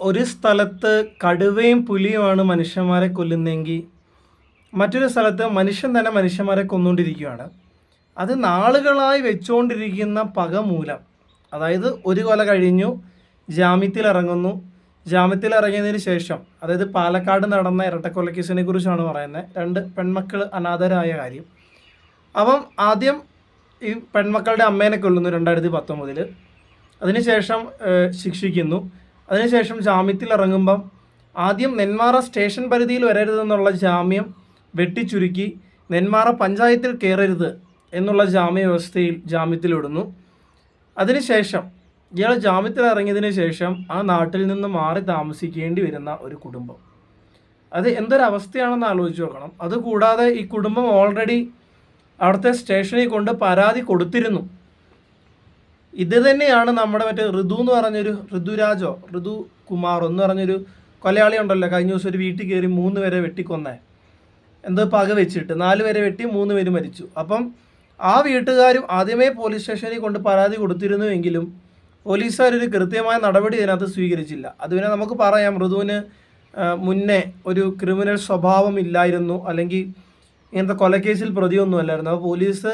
ഒരു സ്ഥലത്ത് കടുവയും പുലിയുമാണ് മനുഷ്യന്മാരെ കൊല്ലുന്നതെങ്കിൽ മറ്റൊരു സ്ഥലത്ത് മനുഷ്യൻ തന്നെ മനുഷ്യന്മാരെ കൊന്നുകൊണ്ടിരിക്കുകയാണ്. അത് നാളുകളായി വെച്ചുകൊണ്ടിരിക്കുന്ന പക മൂലം. അതായത് ഒരു കൊല കഴിഞ്ഞു ജാമ്യത്തിൽ ഇറങ്ങുന്നു. ജാമ്യത്തിൽ ഇറങ്ങിയതിന് ശേഷം അതായത് പാലക്കാട് നടന്ന ഇരട്ടക്കൊലക്കേസിനെ കുറിച്ചാണ് പറയുന്നത്. രണ്ട് പെൺമക്കൾ അനാഥരായ കാര്യം. അപ്പം ആദ്യം ഈ പെൺമക്കളുടെ അമ്മേനെ കൊല്ലുന്നു രണ്ടായിരത്തി പത്തൊമ്പതിൽ അതിനുശേഷം ശിക്ഷിക്കുന്നു. അതിനുശേഷം ജാമ്യത്തിൽ ഇറങ്ങുമ്പം ആദ്യം നെന്മാറ സ്റ്റേഷൻ പരിധിയിൽ വരരുതെന്നുള്ള ജാമ്യം വെട്ടിച്ചുരുക്കി നെന്മാറ പഞ്ചായത്തിൽ കയറരുത് എന്നുള്ള ജാമ്യ വ്യവസ്ഥയിൽ ജാമ്യത്തിൽ വിടുന്നു അതിനുശേഷം ഇയാൾ ജാമ്യത്തിൽ ഇറങ്ങിയതിന് ശേഷം ആ നാട്ടിൽ നിന്ന് മാറി താമസിക്കേണ്ടി വരുന്ന ഒരു കുടുംബം. അത് എന്തൊരവസ്ഥയാണെന്ന് ആലോചിച്ച് നോക്കണം. അതുകൂടാതെ ഈ കുടുംബം ഓൾറെഡി അവിടുത്തെ സ്റ്റേഷനിൽ കൊണ്ട് പരാതി കൊടുത്തിരുന്നു. ഇത് തന്നെയാണ് നമ്മുടെ മറ്റേ ഋതു എന്ന് പറഞ്ഞൊരു ഋതുരാജോ ഋതു കുമാറോ എന്ന് പറഞ്ഞൊരു കൊലയാളി ഉണ്ടല്ലോ. കഴിഞ്ഞ ദിവസം ഒരു വീട്ടിൽ കയറി മൂന്ന് പേരെ വെട്ടിക്കൊന്നേ. എന്തോ പക വെച്ചിട്ട് നാല് പേരെ വെട്ടി മൂന്ന് പേര് മരിച്ചു. അപ്പം ആ വീട്ടുകാരും ആദ്യമേ പോലീസ് സ്റ്റേഷനിൽ കൊണ്ട് പരാതി കൊടുത്തിരുന്നുവെങ്കിലും പോലീസുകാർ ഒരു കൃത്യമായ നടപടി ഇതിനകത്ത് സ്വീകരിച്ചില്ല. അത് പിന്നെ നമുക്ക് പറയാം ഋതുവിന് മുന്നേ ഒരു ക്രിമിനൽ സ്വഭാവം ഇല്ലായിരുന്നു. അല്ലെങ്കിൽ ഇങ്ങനത്തെ കൊലക്കേസിൽ പ്രതിയൊന്നും അല്ലായിരുന്നു അപ്പോൾ പോലീസ്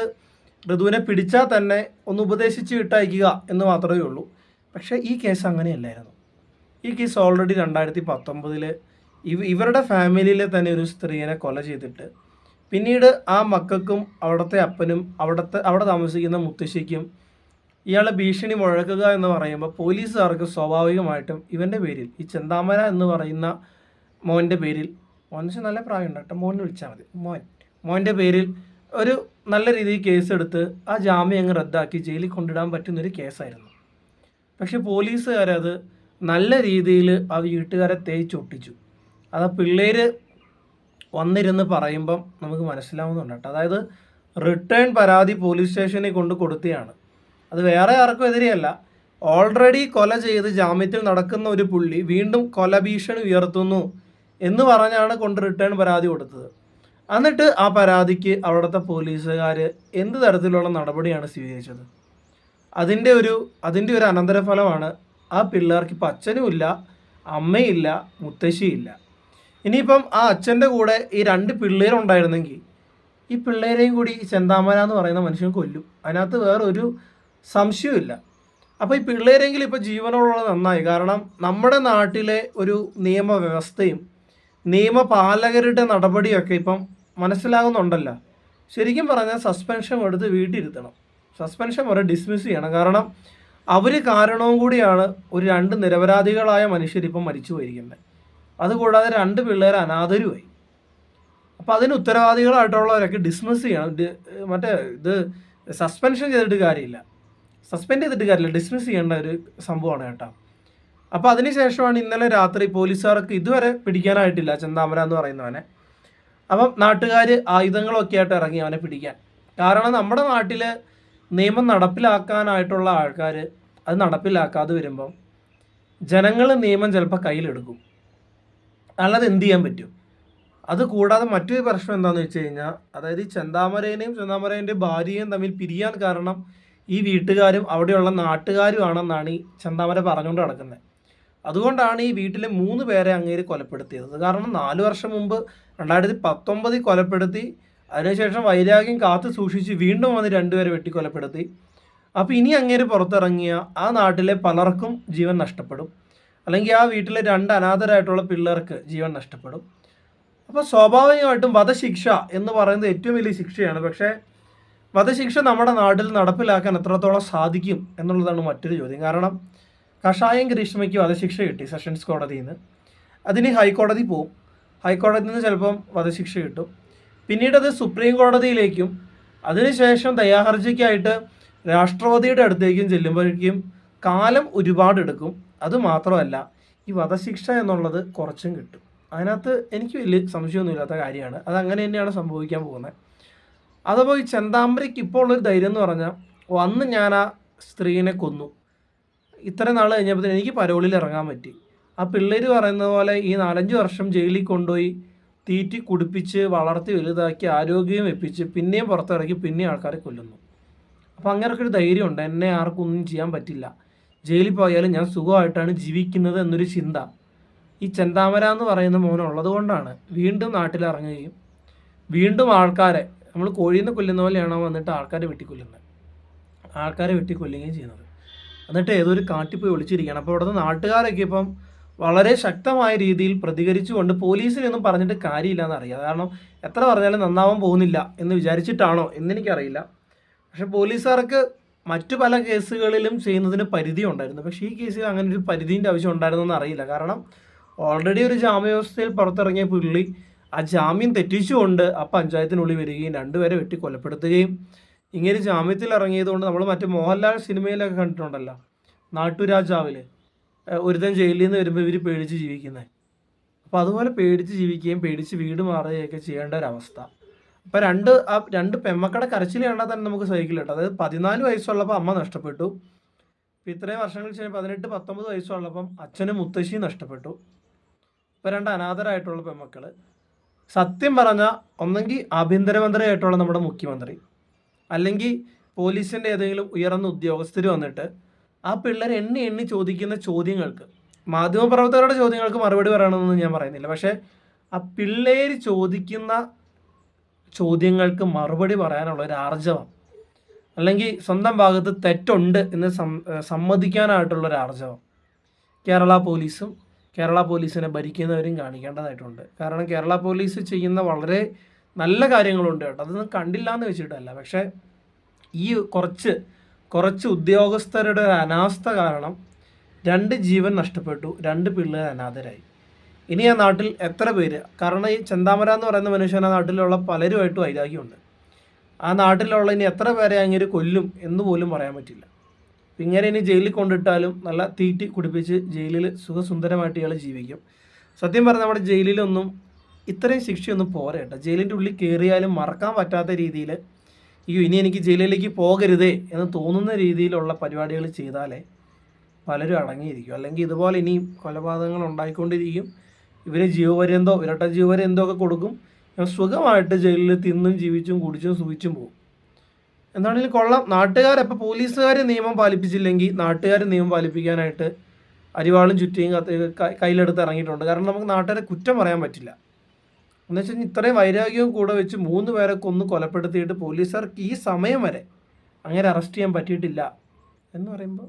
ഋതുവിനെ പിടിച്ചാൽ തന്നെ ഒന്ന് ഉപദേശിച്ച് വിട്ടയക്കുക എന്ന് മാത്രമേ ഉള്ളൂ. പക്ഷേ ഈ കേസ് അങ്ങനെയല്ലായിരുന്നു. ഈ കേസ് ഓൾറെഡി രണ്ടായിരത്തി പത്തൊമ്പതിൽ ഇവ ഇവരുടെ ഫാമിലിയിലെ തന്നെ ഒരു സ്ത്രീയെ കൊല ചെയ്തിട്ട് പിന്നീട് ആ മക്കൾക്കും അവിടുത്തെ അപ്പനും അവിടുത്തെ അവിടെ താമസിക്കുന്ന മുത്തശ്ശിക്കും ഇയാളെ ഭീഷണി മുഴക്കുക എന്ന് പറയുമ്പോൾ പോലീസുകാർക്ക് സ്വാഭാവികമായിട്ടും ഇവന്റെ പേരിൽ ഈ ചെന്താമര എന്ന് പറയുന്ന മോന്റെ പേരിൽ മോൻ നല്ല പ്രായമുണ്ട് കേട്ടോ മോനെ വിളിച്ചാൽ മതി. മോൻ മോന്റെ പേരിൽ ഒരു നല്ല രീതിയിൽ കേസെടുത്ത് ആ ജാമ്യം അങ്ങ് റദ്ദാക്കി ജയിലിൽ കൊണ്ടിടാൻ പറ്റുന്നൊരു കേസായിരുന്നു. പക്ഷെ പോലീസുകാരത് നല്ല രീതിയിൽ ആ വീട്ടുകാരെ തേച്ചൊട്ടിച്ചു അത് ആ പിള്ളേർ വന്നിരുന്ന് പറയുമ്പം നമുക്ക് മനസ്സിലാവുന്നുണ്ട് കേട്ടോ. അതായത് റിട്ടേൺ പരാതി പോലീസ് സ്റ്റേഷനിൽ കൊണ്ട് കൊടുത്തതാണ് അത് വേറെ ആർക്കും എതിരെയല്ല. ഓൾറെഡി കൊല ചെയ്ത് ജാമ്യത്തിൽ നടക്കുന്ന ഒരു പുള്ളി വീണ്ടും കൊല ഭീഷണി ഉയർത്തുന്നു എന്ന് പറഞ്ഞാണ് കൊണ്ട് റിട്ടേൺ പരാതി കൊടുത്തത്. എന്നിട്ട് ആ പരാതിക്ക് അവിടുത്തെ പോലീസുകാർ എന്ത് തരത്തിലുള്ള നടപടിയാണ് സ്വീകരിച്ചത്? അതിന്റെ ഒരു അതിന്റെ ഒരു അനന്തരഫലമാണ് ആ പിള്ളേർക്ക് ഇപ്പം അച്ഛനും ഇല്ല അമ്മയില്ല മുത്തശ്ശിയില്ല. ഇനിയിപ്പം ആ അച്ഛന്റെ കൂടെ ഈ രണ്ട് പിള്ളേരുണ്ടായിരുന്നെങ്കിൽ ഈ പിള്ളേരെയും കൂടി ഈ ചെന്താമര എന്ന് പറയുന്ന മനുഷ്യൻ കൊല്ലും. അതിനകത്ത് വേറെ ഒരു സംശയമില്ല അപ്പോൾ ഈ പിള്ളേരെങ്കിലും ഇപ്പോൾ ജീവനോടുള്ളത് നന്നായി. കാരണം നമ്മുടെ നാട്ടിലെ ഒരു നിയമവ്യവസ്ഥയും നിയമപാലകരുടെ നടപടിയൊക്കെ ഇപ്പം മനസ്സിലാകുന്നുണ്ടല്ലോ. ശരിക്കും പറഞ്ഞാൽ സസ്പെൻഷൻ എടുത്ത് വീട്ടിലിരുത്തണം സസ്പെൻഷൻ വരെ ഡിസ്മിസ് ചെയ്യണം. കാരണം അവർ കാരണവും കൂടിയാണ് ഒരു രണ്ട് നിരപരാധികളായ മനുഷ്യരിപ്പം മരിച്ചു പോയിരിക്കുന്നത്. അതുകൂടാതെ രണ്ട് പിള്ളേർ അനാഥരുമായി. അപ്പോൾ അതിന് ഉത്തരവാദികളായിട്ടുള്ളവരൊക്കെ ഡിസ്മിസ് ചെയ്യണം. മറ്റേ ഇത് സസ്പെൻഷൻ ചെയ്തിട്ട് കാര്യമില്ല. സസ്പെൻഡ് ചെയ്തിട്ട് കാര്യമില്ല. ഡിസ്മിസ് ചെയ്യേണ്ട ഒരു സംഭവമാണ് കേട്ടോ. അപ്പോൾ അതിനുശേഷമാണ് ഇന്നലെ രാത്രി പോലീസുകാർക്ക് ഇതുവരെ പിടിക്കാനായിട്ടില്ല ചെന്താമര എന്ന് പറയുന്നവനെ. അപ്പം നാട്ടുകാർ ആയുധങ്ങളൊക്കെ ആയിട്ട് ഇറങ്ങി അവനെ പിടിക്കാൻ. കാരണം നമ്മുടെ നാട്ടിൽ നിയമം നടപ്പിലാക്കാനായിട്ടുള്ള ആൾക്കാർ അത് നടപ്പിലാക്കാതെ വരുമ്പം ജനങ്ങൾ നിയമം ചിലപ്പോൾ കയ്യിലെടുക്കും. അല്ലാതെ എന്ത് ചെയ്യാൻ പറ്റും? അത് കൂടാതെ മറ്റൊരു പ്രശ്നം എന്താണെന്ന് വെച്ച് കഴിഞ്ഞാൽ അതായത് ഈ ചെന്താമരേനെയും ചെന്താമരേന്റെ ഭാര്യയും തമ്മിൽ പിരിയാൻ കാരണം ഈ വീട്ടുകാരും അവിടെയുള്ള നാട്ടുകാരുമാണെന്നാണ് ഈ ചെന്താമര പറഞ്ഞുകൊണ്ട് നടക്കുന്നത് അതുകൊണ്ടാണ് ഈ വീട്ടിലെ മൂന്ന് പേരെ അങ്ങേര് കൊലപ്പെടുത്തിയത്. കാരണം നാല് വർഷം മുമ്പ് രണ്ടായിരത്തി പത്തൊമ്പതിൽ കൊലപ്പെടുത്തി അതിനുശേഷം വൈരാഗ്യം കാത്തു സൂക്ഷിച്ച് വീണ്ടും വന്ന് രണ്ടുപേരെ വെട്ടിക്കൊലപ്പെടുത്തി. അപ്പോൾ ഇനി അങ്ങേര് പുറത്തിറങ്ങിയ ആ നാട്ടിലെ പലർക്കും ജീവൻ നഷ്ടപ്പെടും. അല്ലെങ്കിൽ ആ വീട്ടിലെ രണ്ട് അനാഥരായിട്ടുള്ള പിള്ളേർക്ക് ജീവൻ നഷ്ടപ്പെടും. അപ്പോൾ സ്വാഭാവികമായിട്ടും വധശിക്ഷ എന്ന് പറയുന്നത് ഏറ്റവും വലിയ ശിക്ഷയാണ്. പക്ഷേ വധശിക്ഷ നമ്മുടെ നാട്ടിൽ നടപ്പിലാക്കാൻ എത്രത്തോളം സാധിക്കും എന്നുള്ളതാണ് മറ്റൊരു ചോദ്യം. കാരണം കഷായം ഗ്രീഷ്മയ്ക്ക് വധശിക്ഷ കിട്ടി സെഷൻസ് കോടതിയിൽ നിന്ന് അതിന് ഹൈക്കോടതി പോവും. ഹൈക്കോടതിയിൽ നിന്ന് ചിലപ്പം വധശിക്ഷ കിട്ടും. പിന്നീട് അത് സുപ്രീം കോടതിയിലേക്കും അതിനുശേഷം ദയാഹർജിക്കായിട്ട് രാഷ്ട്രപതിയുടെ അടുത്തേക്കും ചെല്ലുമ്പോഴേക്കും കാലം ഒരുപാട് എടുക്കും. അത് മാത്രമല്ല ഈ വധശിക്ഷ എന്നുള്ളത് കുറച്ചും കിട്ടും. അതിനകത്ത് എനിക്ക് വലിയ സംശയമൊന്നുമില്ലാത്ത കാര്യമാണ്. അത് അങ്ങനെ തന്നെയാണ് സംഭവിക്കാൻ പോകുന്നത്. അതപ്പോൾ ഈ ചെന്താമരയ്ക്ക് ഇപ്പോൾ ഉള്ളൊരു ധൈര്യം എന്ന് പറഞ്ഞാൽ വന്ന് ഞാൻ ആ സ്ത്രീനെ കൊന്നു. ഇത്ര നാൾ കഴിഞ്ഞപ്പോൾ എനിക്ക് പരോളിൽ ഇറങ്ങാൻ പറ്റി. ആ പിള്ളേർ പറയുന്ന പോലെ ഈ നാലഞ്ച് വർഷം ജയിലിൽ കൊണ്ടുപോയി തീറ്റി കുടിപ്പിച്ച് വളർത്തി വലുതാക്കി ആരോഗ്യം വെപ്പിച്ച് പിന്നെയും പുറത്തിറക്കി പിന്നെയും ആൾക്കാരെ കൊല്ലുന്നു. അപ്പോൾ അങ്ങനെയൊക്കെ ഒരു ധൈര്യമുണ്ട്. എന്നെ ആർക്കും ഒന്നും ചെയ്യാൻ പറ്റില്ല. ജയിലിൽ പോയാലും ഞാൻ സുഖമായിട്ടാണ് ജീവിക്കുന്നത് എന്നൊരു ചിന്ത. ഈ ചെന്താമര എന്ന് പറയുന്ന മോനുള്ളത് കൊണ്ടാണ്. വീണ്ടും നാട്ടിലിറങ്ങുകയും വീണ്ടും ആൾക്കാരെ നമ്മൾ കോഴിയിൽ നിന്ന് കൊല്ലുന്ന പോലെയാണോ വന്നിട്ട് ആൾക്കാരെ വെട്ടിക്കൊല്ലുന്നത്? ആൾക്കാരെ വെട്ടിക്കൊല്ലുകയും ചെയ്യുന്നത്. എന്നിട്ട് ഒരു കാട്ടിൽ പോയി ഒളിച്ചിരിക്കുകയാണ്. അപ്പോൾ അവിടുത്തെ നാട്ടുകാരൊക്കെ ഇപ്പം വളരെ ശക്തമായ രീതിയിൽ പ്രതികരിച്ചുകൊണ്ട് പോലീസിനൊന്നും പറഞ്ഞിട്ട് കാര്യമില്ല എന്നറിയാം. കാരണം എത്ര പറഞ്ഞാലും നന്നാവാൻ പോകുന്നില്ല എന്ന് വിചാരിച്ചിട്ടാണോ എന്നെനിക്കറിയില്ല. പക്ഷെ പോലീസുകാർക്ക് മറ്റു പല കേസുകളിലും ചെയ്യുന്നതിന് പരിധി ഉണ്ടായിരുന്നു. പക്ഷേ ഈ കേസിൽ അങ്ങനെ ഒരു പരിധീന്റെ ആവശ്യം ഉണ്ടായിരുന്നെന്ന് അറിയില്ല കാരണം ഓൾറെഡി ഒരു ജാമ്യവ്യവസ്ഥയിൽ പുറത്തിറങ്ങിയ പുള്ളി ആ ജാമ്യം തെറ്റിച്ചുകൊണ്ട് ആ പഞ്ചായത്തിനുള്ളിൽ വരികയും രണ്ടുപേരെ വെട്ടി കൊലപ്പെടുത്തുകയും ഇങ്ങനെ ജാമ്യത്തിൽ ഇറങ്ങിയതുകൊണ്ട് നമ്മൾ മറ്റേ മോഹൻലാൽ സിനിമയിലൊക്കെ കണ്ടിട്ടുണ്ടല്ലോ നാട്ടുരാജാവിൽ ഒരുത്തൻ ജയിലിൽ നിന്ന് വരുമ്പോൾ ഇവർ പേടിച്ച് ജീവിക്കുന്നത് അപ്പോൾ അതുപോലെ പേടിച്ച് ജീവിക്കുകയും പേടിച്ച് വീട് മാറുകയൊക്കെ ചെയ്യേണ്ട ഒരവസ്ഥ. അപ്പോൾ രണ്ട് ആ രണ്ട് പെമ്മക്കട കരച്ചിൽ കണ്ടാൽ തന്നെ നമുക്ക് സൈക്കിൾ കിട്ടും. അതായത് പതിനാല് വയസ്സുള്ളപ്പോൾ അമ്മ നഷ്ടപ്പെട്ടു. ഇപ്പോൾ ഇത്രയും വർഷങ്ങൾക്ക് ശേഷം പതിനെട്ട് പത്തൊമ്പത് വയസ്സുള്ളപ്പം അച്ഛനും മുത്തശ്ശിയും നഷ്ടപ്പെട്ടു. ഇപ്പോൾ രണ്ട് അനാഥരായിട്ടുള്ള പെമ്മക്കൾ സത്യം പറഞ്ഞാൽ ഒന്നെങ്കിൽ ആഭ്യന്തരമന്ത്രിയായിട്ടുള്ള നമ്മുടെ മുഖ്യമന്ത്രി. അല്ലെങ്കിൽ പോലീസിന്റെ ഏതെങ്കിലും ഉയർന്ന ഉദ്യോഗസ്ഥർ വന്നിട്ട് ആ പിള്ളേർ എണ്ണി എണ്ണി ചോദിക്കുന്ന ചോദ്യങ്ങൾക്ക് മാധ്യമപ്രവർത്തകരുടെ ചോദ്യങ്ങൾക്ക് മറുപടി പറയണമെന്ന് ഞാൻ പറയുന്നില്ല. പക്ഷേ ആ പിള്ളേർ ചോദിക്കുന്ന ചോദ്യങ്ങൾക്ക് മറുപടി പറയാനുള്ള ഒരു ആർജവം അല്ലെങ്കിൽ സ്വന്തം ഭാഗത്ത് തെറ്റുണ്ട് എന്ന് സമ്മതിക്കാനായിട്ടുള്ള ഒരു ആർജവം കേരള പോലീസും കേരള പോലീസിനെ ഭരിക്കുന്നവരും കാണിക്കേണ്ടതായിട്ടുണ്ട്. കാരണം കേരള പോലീസ് ചെയ്യുന്ന വളരെ നല്ല കാര്യങ്ങളുണ്ട് കേട്ടോ. അതൊന്നും കണ്ടില്ല എന്ന് വെച്ചിട്ടല്ല. പക്ഷേ ഈ കുറച്ച് കുറച്ച് ഉദ്യോഗസ്ഥരുടെ ഒരു അനാസ്ഥ കാരണം രണ്ട് ജീവൻ നഷ്ടപ്പെട്ടു രണ്ട് പിള്ളേർ അനാഥരായി. ഇനി ആ നാട്ടിൽ എത്ര പേര്? കാരണം ഈ ചെന്താമര എന്ന് പറയുന്ന മനുഷ്യൻ ആ നാട്ടിലുള്ള പലരുമായിട്ട് വൈരാഗ്യമുണ്ട്. ആ നാട്ടിലുള്ള ഇനി എത്ര പേരെ അങ്ങനെ കൊല്ലും എന്ന് പോലും പറയാൻ പറ്റില്ല. ഇങ്ങനെ ഇനി ജയിലിൽ കൊണ്ടിട്ടാലും നല്ല തീറ്റി കുടിപ്പിച്ച് ജയിലിൽ സുഖസുന്ദരമായിട്ട് ഇയാൾ ജീവിക്കും. സത്യം പറഞ്ഞാൽ നമ്മുടെ ജയിലിലൊന്നും ഇത്രയും ശിക്ഷയൊന്നും പോരാ കേട്ടോ. ജയിലിന്റെ ഉള്ളിൽ കയറിയാലും മറക്കാൻ പറ്റാത്ത രീതിയിൽ അയ്യോ ഇനി എനിക്ക് ജയിലിലേക്ക് പോകരുതേ എന്ന് തോന്നുന്ന രീതിയിലുള്ള പരിപാടികൾ ചെയ്താലേ പലരും അടങ്ങിയിരിക്കും. അല്ലെങ്കിൽ ഇതുപോലെ ഇനി കൊലപാതകങ്ങൾ ഉണ്ടായിക്കൊണ്ടിരിക്കും. ഇവർ ജീവപര്യന്തോ ഇരട്ട ജീവപര്യന്തോ ഒക്കെ കൊടുക്കും. സുഖമായിട്ട് ജയിലിൽ തിന്നും ജീവിച്ചും കുടിച്ചും സുഖിച്ചും പോകും. എന്താണെങ്കിലും കൊള്ളാം. നാട്ടുകാരപ്പോൾ പോലീസുകാർ നിയമം പാലിപ്പിച്ചില്ലെങ്കിൽ നാട്ടുകാർ നിയമം പാലിപ്പിക്കാനായിട്ട് അരിവാളും ചുറ്റിയും കയ്യിലെടുത്ത് ഇറങ്ങിയിട്ടുണ്ട്. കാരണം നമുക്ക് നാട്ടുകാരെ കുറ്റം പറയാൻ പറ്റില്ല. എന്ന് വെച്ച് ഇത്രയും വൈരാഗ്യവും കൂടെ വെച്ച് മൂന്ന് പേരെ കൊന്ന് കൊലപ്പെടുത്തിയിട്ട് പോലീസുകാർക്ക് ഈ സമയം വരെ അങ്ങനെ അറസ്റ്റ് ചെയ്യാൻ പറ്റിയിട്ടില്ല എന്ന് പറയുമ്പോൾ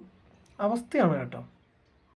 അവസ്ഥയാണ് കേട്ടോ.